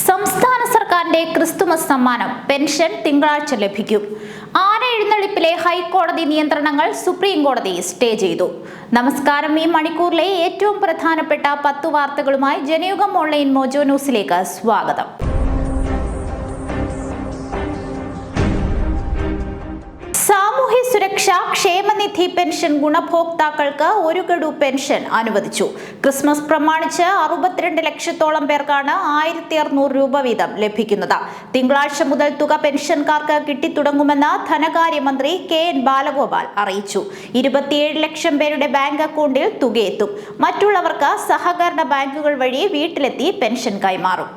സംസ്ഥാന സർക്കാരിന്റെ ക്രിസ്തുമസ് സമ്മാനം പെൻഷൻ തിങ്കളാഴ്ച ലഭിക്കും. ആന എഴുന്നള്ളിപ്പിലെ ഹൈക്കോടതി നിയന്ത്രണങ്ങൾ സുപ്രീം കോടതി സ്റ്റേ ചെയ്തു. നമസ്കാരം ഈ മണിക്കൂറിലെ ഏറ്റവും പ്രധാനപ്പെട്ട പത്തു വാർത്തകളുമായി ജനയുഗം ഓൺലൈൻ മോജോ ന്യൂസിലേക്ക് സ്വാഗതം. സുരക്ഷാ ക്ഷേമനിധി പെൻഷൻ ഗുണഭോക്താക്കൾക്ക് ഒരു ഗഡു പെൻഷൻ അനുവദിച്ചു. ക്രിസ്മസ് പ്രമാണിച്ച് അറുപത്തിരണ്ട് ലക്ഷത്തോളം പേർക്കാണ് ആയിരത്തി അറുന്നൂറ് രൂപ വീതം ലഭിക്കുന്നത്. തിങ്കളാഴ്ച മുതൽ തുക പെൻഷൻകാർക്ക് കിട്ടിത്തുടങ്ങുമെന്ന് ധനകാര്യമന്ത്രി കെ എൻ ബാലഗോപാൽ അറിയിച്ചു. ഇരുപത്തിയേഴ് ലക്ഷം പേരുടെ ബാങ്ക് അക്കൗണ്ടിൽ തുകയെത്തും. മറ്റുള്ളവർക്ക് സഹകരണ ബാങ്കുകൾ വഴി വീട്ടിലെത്തി പെൻഷൻ കൈമാറും.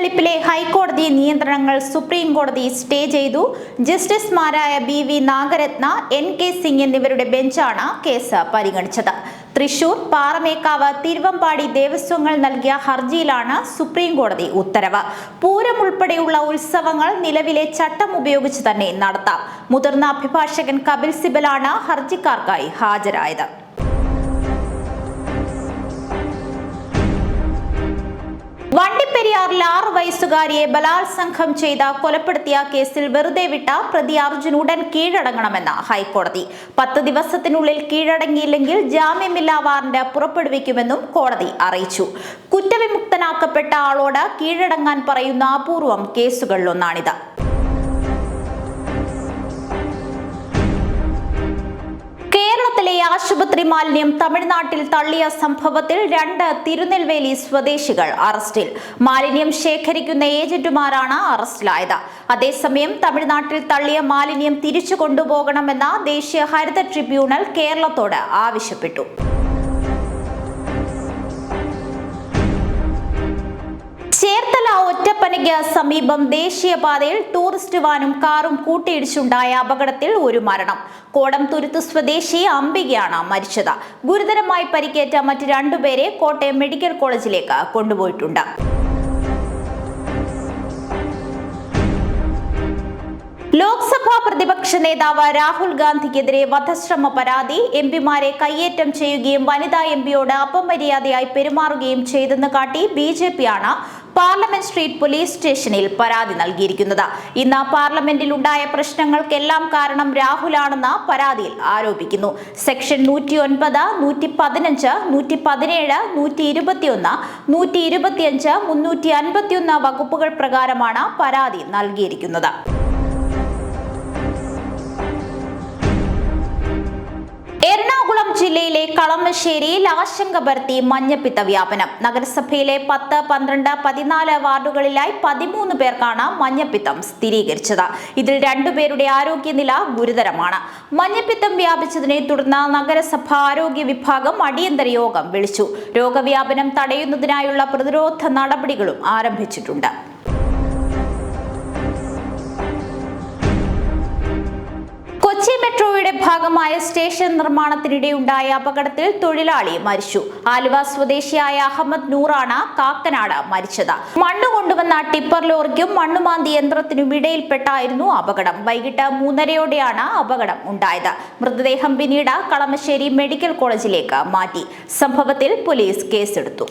ആന ഹൈക്കോടതി നിയന്ത്രണങ്ങൾ സുപ്രീം കോടതി സ്റ്റേ ചെയ്തു. ജസ്റ്റിസുമാരായ B V Nagarathna N K Singh എന്നിവരുടെ ബെഞ്ചാണ് കേസ് പരിഗണിച്ചത്. തൃശൂർ പാറമേക്കാവ് തിരുവമ്പാടി ദേവസ്വങ്ങൾ നൽകിയ ഹർജിയിലാണ് സുപ്രീം കോടതി ഉത്തരവ്. പൂരം ഉൾപ്പെടെയുള്ള ഉത്സവങ്ങൾ നിലവിലെ ചട്ടം ഉപയോഗിച്ച് തന്നെ നടത്താം. മുതിർന്ന അഭിഭാഷകൻ കപിൽ സിബലാണ് ഹർജിക്കാർക്കായി ഹാജരായത്. വണ്ടിപ്പെരിയാറിൽ ആറ് വയസ്സുകാരിയെ ബലാത്സംഗം ചെയ്ത കൊലപ്പെടുത്തിയ കേസിൽ വെറുതെ വിട്ട പ്രതി അർജുൻ ഉടൻ കീഴടങ്ങണമെന്ന് ഹൈക്കോടതി. പത്ത് ദിവസത്തിനുള്ളിൽ കീഴടങ്ങിയില്ലെങ്കിൽ ജാമ്യമില്ലാ വാറന്റ് പുറപ്പെടുവിക്കുമെന്നും കോടതി അറിയിച്ചു. കുറ്റവിമുക്തനാക്കപ്പെട്ട ആളോട് കീഴടങ്ങാൻ പറയുന്ന അപൂർവം കേസുകളിലൊന്നാണിത്. കേരളത്തിലെ ആശുപത്രി മാലിന്യം തമിഴ്നാട്ടിൽ തള്ളിയ സംഭവത്തിൽ രണ്ട് തിരുനെൽവേലി സ്വദേശികൾ അറസ്റ്റിൽ. മാലിന്യം ശേഖരിക്കുന്ന ഏജന്റുമാരാണ് അറസ്റ്റിലായത്. അതേസമയം തമിഴ്നാട്ടിൽ തള്ളിയ മാലിന്യം തിരിച്ചു കൊണ്ടുപോകണമെന്ന ദേശീയ ഹരിത ട്രിബ്യൂണൽ കേരളത്തോട് ആവശ്യപ്പെട്ടു. ഒറ്റപ്പനയ്ക്ക് സമീപം ദേശീയപാതയിൽ ടൂറിസ്റ്റ് വാനും കാറും കൂട്ടിയിടിച്ചുണ്ടായ അപകടത്തിൽ ഒരു മരണം. കോടം തുരുത്ത് സ്വദേശി അംബികയാണ് മരിച്ചത്. ഗുരുതരമായി പരിക്കേറ്റ മറ്റ് രണ്ടുപേരെ കോട്ടയം മെഡിക്കൽ കോളേജിലേക്ക് കൊണ്ടുപോയിട്ടുണ്ട്. ലോക്സഭാ പ്രതിപക്ഷ നേതാവ് രാഹുൽ ഗാന്ധിക്കെതിരെ വധശ്രമ പരാതി എംപിമാരെ കയ്യേറ്റം ചെയ്യുകയും വനിതാ എം പിയോട് അപമര്യാദയായി പെരുമാറുകയും ചെയ്തെന്ന് കാട്ടി ബി ജെ പിയാണ് പാർലമെന്റ് സ്ട്രീറ്റ് പോലീസ് സ്റ്റേഷനിൽ പരാതി നൽകിയിരിക്കുന്നത്. ഇന്ന് പാർലമെന്റിൽ ഉണ്ടായ പ്രശ്നങ്ങൾക്കെല്ലാം കാരണം രാഹുലാണെന്ന് പരാതിയിൽ ആരോപിക്കുന്നു. സെക്ഷൻ നൂറ്റി ഒൻപത് നൂറ്റി പതിനഞ്ച് നൂറ്റി പതിനേഴ് നൂറ്റി ഇരുപത്തിയൊന്ന് നൂറ്റി ഇരുപത്തിയഞ്ച് മുന്നൂറ്റി അൻപത്തിയൊന്ന് വകുപ്പുകൾ പ്രകാരമാണ് പരാതി നൽകിയിരിക്കുന്നത്. എറണാകുളം ജില്ലയിലെ കളമശ്ശേരിയിൽ ആശങ്ക പരത്തി മഞ്ഞപ്പിത്ത വ്യാപനം. നഗരസഭയിലെ പത്ത് പന്ത്രണ്ട് പതിനാല് വാർഡുകളിലായി പതിമൂന്ന് പേർക്കാണ് മഞ്ഞപ്പിത്തം സ്ഥിരീകരിച്ചത്. ഇതിൽ രണ്ടുപേരുടെ ആരോഗ്യനില ഗുരുതരമാണ്. മഞ്ഞപ്പിത്തം വ്യാപിച്ചതിനെ തുടർന്ന് നഗരസഭ ആരോഗ്യ വിഭാഗം അടിയന്തര യോഗം വിളിച്ചു. രോഗവ്യാപനം തടയുന്നതിനായുള്ള പ്രതിരോധ നടപടികളും ആരംഭിച്ചിട്ടുണ്ട്. കൊച്ചി മെട്രോയുടെ ഭാഗമായ സ്റ്റേഷൻ നിർമ്മാണത്തിനിടെ ഉണ്ടായ അപകടത്തിൽ തൊഴിലാളി മരിച്ചു. ആലുവ സ്വദേശിയായ അഹമ്മദ് നൂറാണ് കാക്കനാട് മരിച്ചത്. മണ്ണ് കൊണ്ടുവന്ന ടിപ്പർ ലോറിക്കും മണ്ണുമാന്തി യന്ത്രത്തിനും ഇടയിൽപ്പെട്ടായിരുന്നു അപകടം. വൈകിട്ട് മൂന്നരയോടെയാണ് അപകടം ഉണ്ടായത്. മൃതദേഹം പിന്നീട് കളമശ്ശേരി മെഡിക്കൽ കോളേജിലേക്ക് മാറ്റി. സംഭവത്തിൽ പോലീസ് കേസെടുത്തു.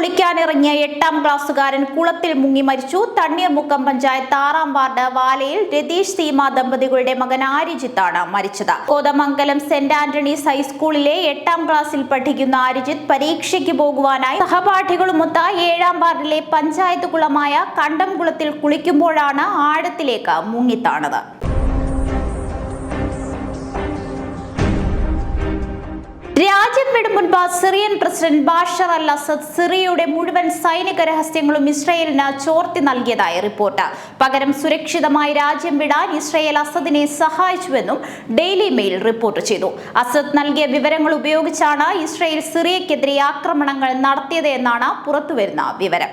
കുളിക്കാനിറങ്ങിയ എട്ടാം ക്ലാസ്സുകാരൻ കുളത്തിൽ മുങ്ങി മരിച്ചു. തണ്ണീർമുക്കം പഞ്ചായത്ത് ആറാം വാർഡ് വാലയിൽ രതീഷ് സീമ ദമ്പതികളുടെ മകൻ ആരിജിത്ത് ആണ് മരിച്ചത്. കോതമംഗലം സെന്റ് ആന്റണീസ് ഹൈസ്കൂളിലെ എട്ടാം ക്ലാസ്സിൽ പഠിക്കുന്ന ആരിജിത്ത് പരീക്ഷയ്ക്ക് പോകുവാനായി സഹപാഠികളുമൊത്ത് ഏഴാം വാർഡിലെ പഞ്ചായത്ത് കുളമായ കണ്ടംകുളത്തിൽ കുളിക്കുമ്പോഴാണ് ആഴത്തിലേക്ക് മുങ്ങിത്താണത് രാജ്യം വിടും മുൻപ് Syrian president Bashar al Assad സിറിയയുടെ മുഴുവൻ സൈനിക രഹസ്യങ്ങളും ഇസ്രയേലിന് ചോർത്തി നൽകിയതായി റിപ്പോർട്ട്. പകരം സുരക്ഷിതമായി രാജ്യം വിടാൻ ഇസ്രയേൽ അസദിനെ സഹായിച്ചുവെന്നും ഡെയിലി മെയിൽ റിപ്പോർട്ട് ചെയ്തു. അസദ് നൽകിയ വിവരങ്ങൾ ഉപയോഗിച്ചാണ് ഇസ്രയേൽ സിറിയക്കെതിരെ ആക്രമണങ്ങൾ നടത്തിയത് എന്നാണ് പുറത്തുവരുന്ന വിവരം.